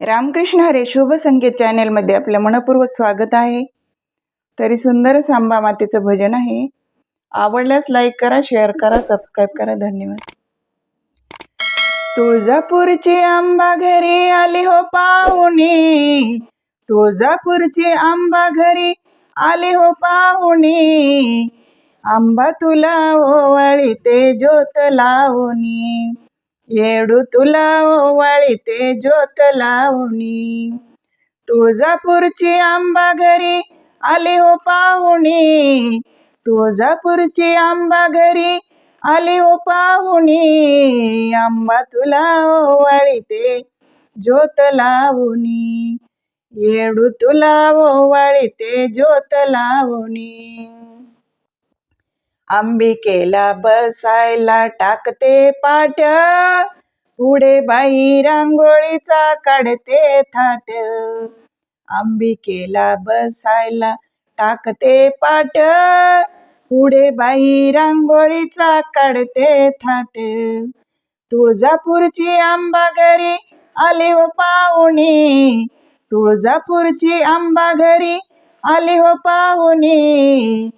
रामकृष्ण हरे शुभ संकेत चॅनेलमध्ये आपलं मनपूर्वक स्वागत आहे. तरी सुंदर सांबा मातेचं भजन आहे. आवडल्यास लाईक करा शेअर करा सबस्क्राईब करा. धन्यवाद. तुळजापूरची आंबा घरी आली हो पाहुणे. तुळजापूरची आंबा घरी आली हो पाहुणे. आंबा तुला ओवाळी ते ज्योत लावणी. येडू तुला ओवाळी ते ज्योत लावणी. तुळजापूरची आंबा घरी आली हो पाहुणी. तुळजापूरची आंबा घरी आली हो पाहुणी. आंबा तुला ओवाळी ते ज्योत लावणी. येडू तुला ओवाळी ते ज्योत लावणी. अंबिकेला बसायला टाकते पाट. पुढे बाई रांगोळीचा काढते थाट. अंबिकेला बसायला टाकते पाट. पुढे बाई रांगोळीचा काढते थाट. तुळजापूरची आंबा घरी आली हो पाहुणी. तुळजापूरची आंबा घरी आली हो पाहुणी.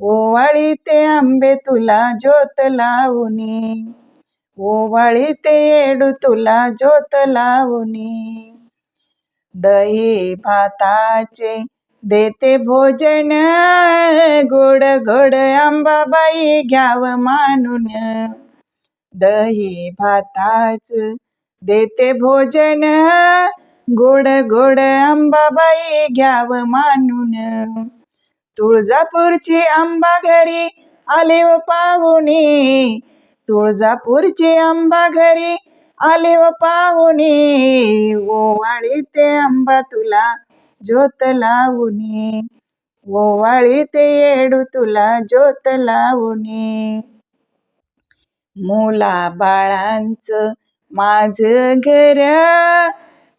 ओवाळी ते आंबे तुला ज्योत लावणी ओवाळी ते येडू तुला ज्योत लावणी दही भाताचे देते भोजन. गोड गोड आंबाबाई घ्याव मानून. दही भाताच देते भोजन. गोड गोड आंबाबाई घ्याव मानून. तुळजापूरची आंबा घरी आले व पाहुणे. तुळजापूरची आंबा घरी आले व पाहुणे. ओवाळी ते आंबा तुला ज्योत लावणी ओवाळी ते येडू तुला ज्योत लावणी मुला बाळांचं माझ घर.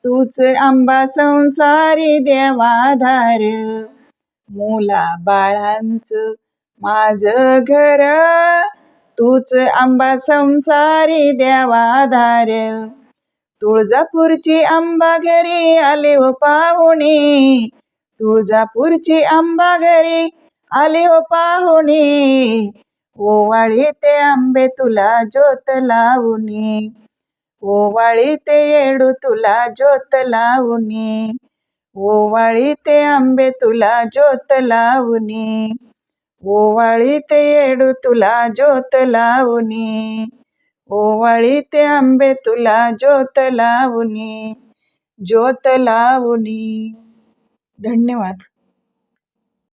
तूच आंबा संसारी देवाधार. मुला बाळांचं माझ घर. तूच आंबा संसारी देवाधार तुळजापूरची आंबा घरी आले हो पाहुणे. तुळजापूरची आंबा घरी आले हो पाहुणे. ओवाळी ते आंबे तुला ज्योत लावणी ओवाळी ते येडू तुला ज्योत लावणी ओवाळी ते आंबे तुला ज्योत लावणी ओवाळी ते येडू तुला ज्योत लावणी ओवाळी ते आंबे तुला ज्योत लावणी ज्योत लावणी धन्यवाद.